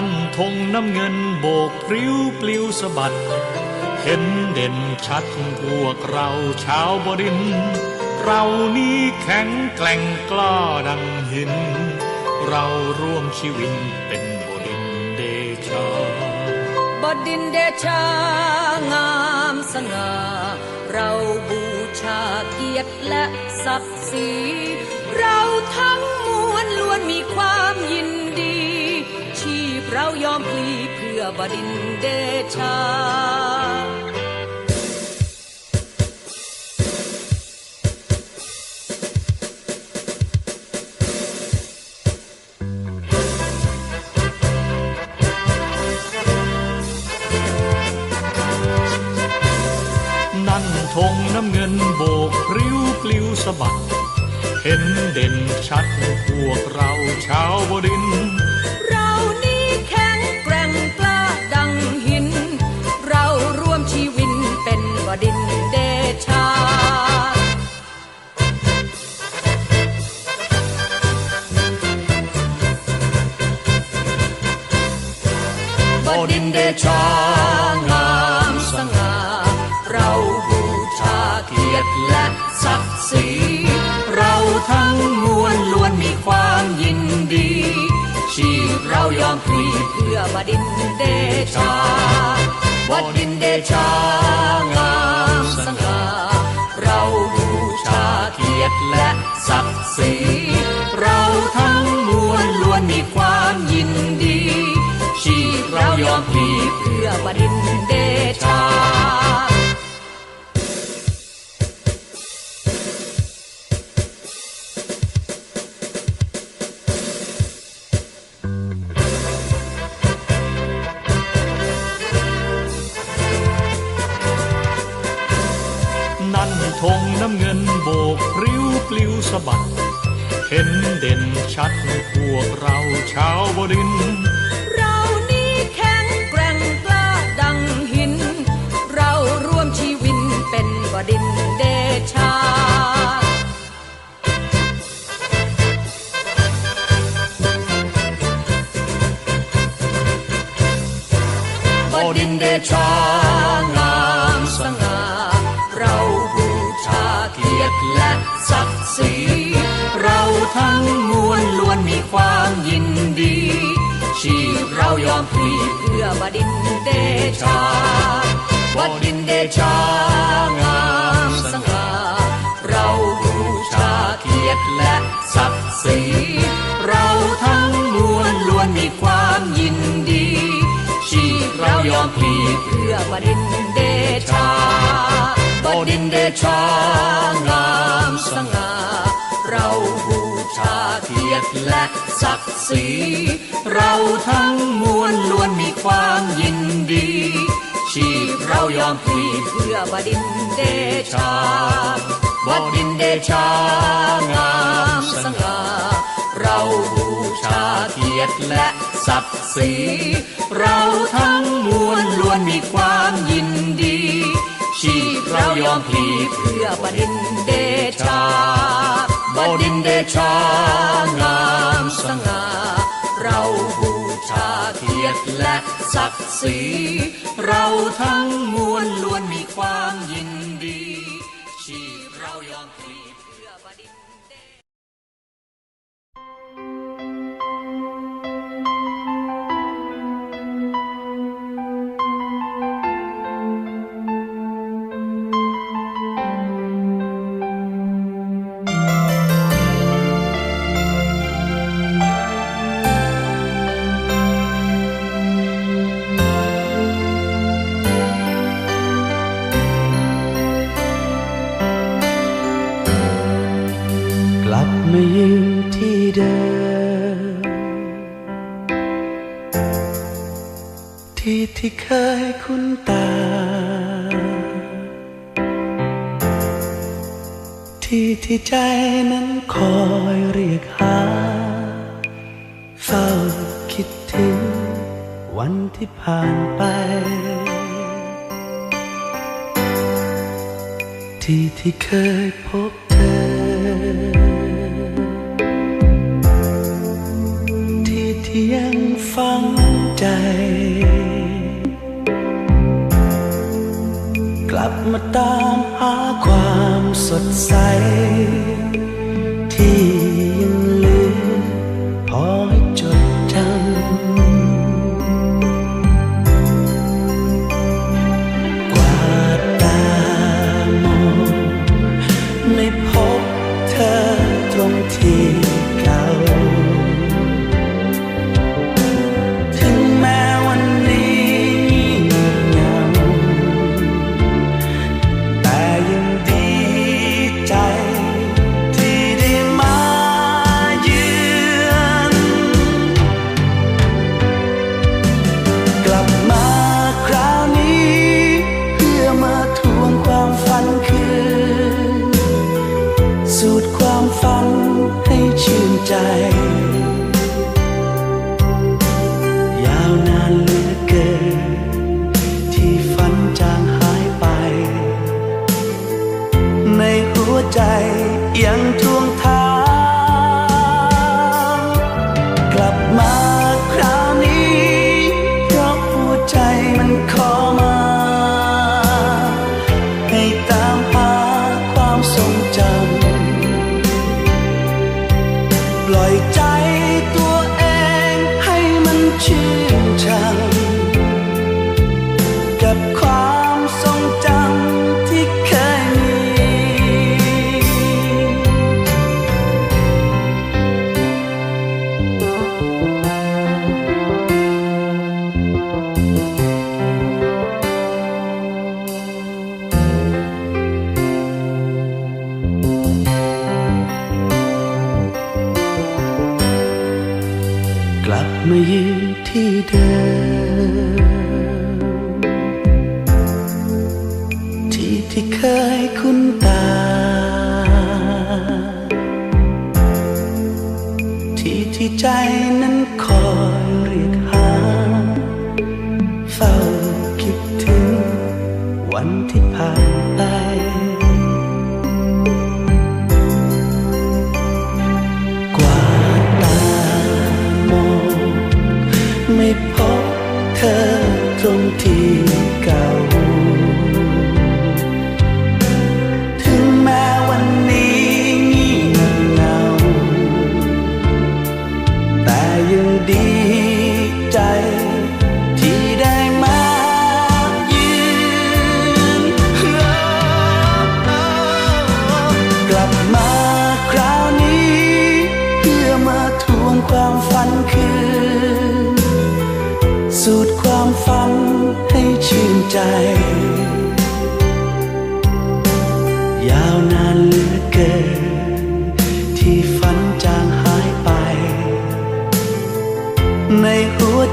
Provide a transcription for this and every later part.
นั่นธงน้ำเงินโบกพริ้วปลิวสะบัด เห็นเด่นชัดพวกเราชาวบรินเรานี้แข็งแกร่งกล้าดังหิน เราร่วมชีวิตเป็นบดินเดชา บดินเดชางามสง่าเราบูชาเกียรติและศักดิ์ศรีเราทั้งมวลล้วนมีความยินดี เรายอมพลีเพื่อบดินเดชา นั่นธงน้ำเงินโบกพริ้วปลิวสะบัด เห็นเด่นชัดพวกเราชาวบดิน ดินเดชา บดินเดชางามสง่า เราบูชาเกียรติและศักดิ์ศรี เราทั้งมวลล้วนมีความยินดี ชีพเรายอมพลีเพื่อบดินเดชา บดินเดชางามสง่าเราบูชาเกียรติและศักดิ์ศรีเราทั้งมวลล้วนมีความยินดี ชีพเรายอมพลีเพื่อบดิน ดินเดชางามสง่าเราบูชาเกียรติและศักดิ์ศรีเราทั้งมวลล้วนมีความยินดี ชีพเรายอมพลีเพื่อบดินเดชาบดินเดชางามสง่าเราบูชาเกียรติและศักดิ์ศรีเราทั้งมวลล้วนมีความยินดี เรายอมพลีเพื่อบดินเดชา บดินเดชางามสง่า เราบูชาเกียรติและศักดิ์ศรี เราทั้งมวลล้วนมีความยินดี ชีพเรายอมพลีเพื่อบดินเดชา บดินเดชางามสง่า กียรติและศักดิ์ศรีเราทั้งมวลล้วนมีความยินดี ชีพเรายอมพลีเพื่อบดินเดชา บดินเดชางามสง่าเราบูชาเกียรติและศักดิ์ศรีเราทั้งมวลล้วนมีความยินดี ที่ที่ใจนั้นคอยเรียกหา เฝ้าคิดถึงวันที่ผ่านไป ที่ที่เคยพบเธอ ที่ที่ยังฟังใจ กลับมาตาม สดใส ใจยังทุ Música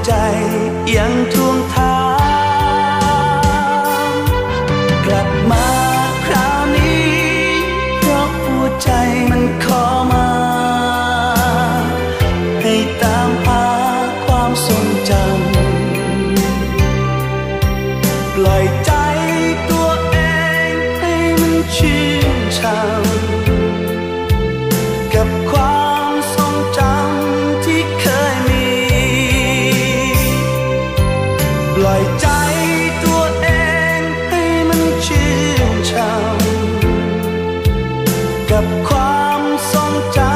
ใจยังทวง กับความทรงจำ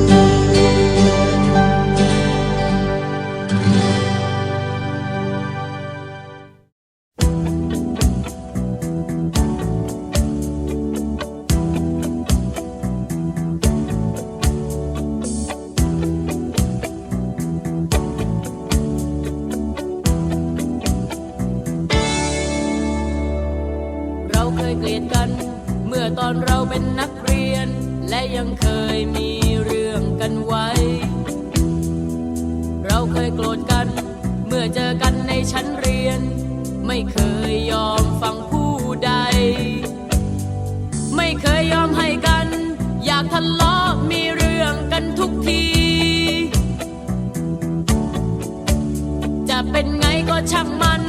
เป็นไงก็ช่างมัน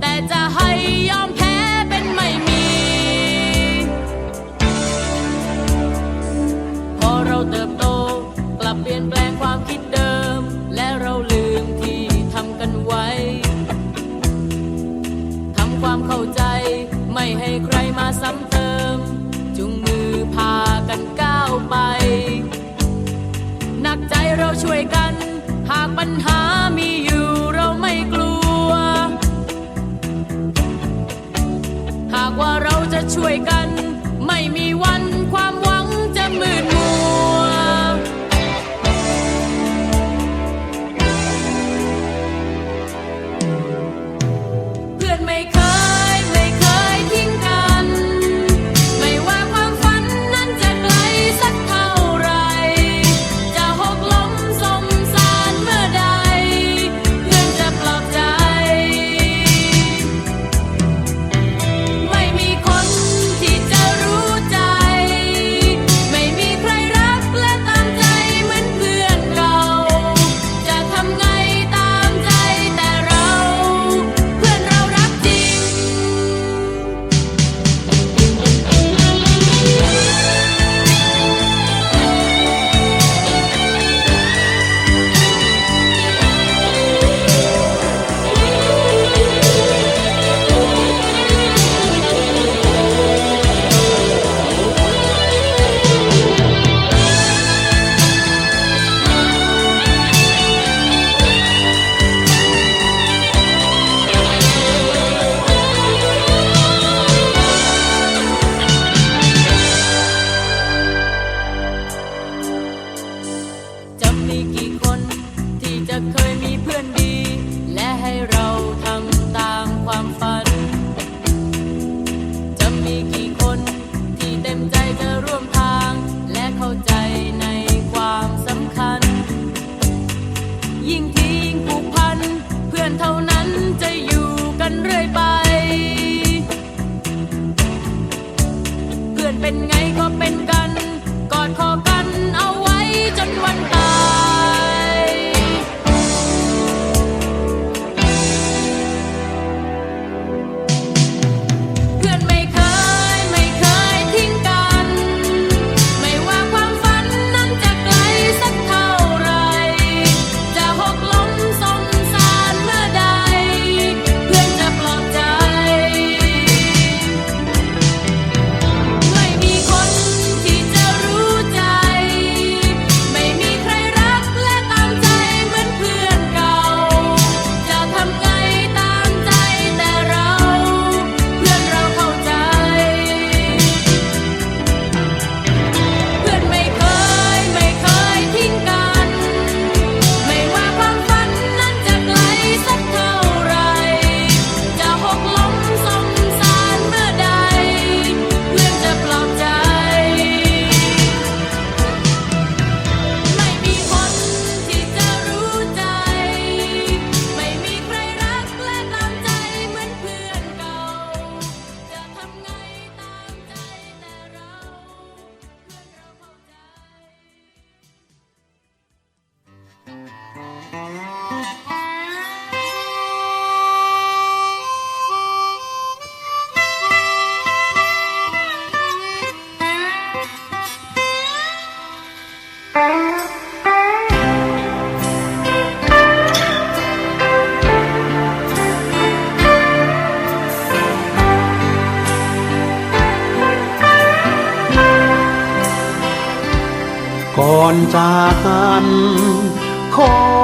แต่จะให้ยอมแพ้เป็นไม่มี พอเราเติบโต กลับเปลี่ยนแปลงความคิดเดิม และเราลืมที่ทำกันไว้ ทำความเข้าใจ ไม่ให้ใครมาซ้ำเติม จุงมือพากันก้าวไป หนักใจเราช่วยกัน หากปัญหา ว่าเราจะช่วยกัน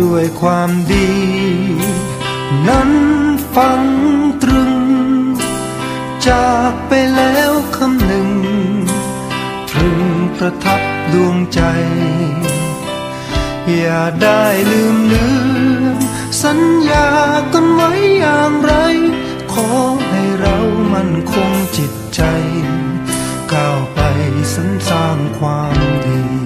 ด้วยความดี นั้นฟังตรึง จากไปแล้วคำหนึ่งตรึงประทับดวงใจ อย่าได้ลืมเลือนสัญญากันไว้อย่างไร ขอให้เรามันคงจิตใจ ก้าวไปสรรสร้างความดี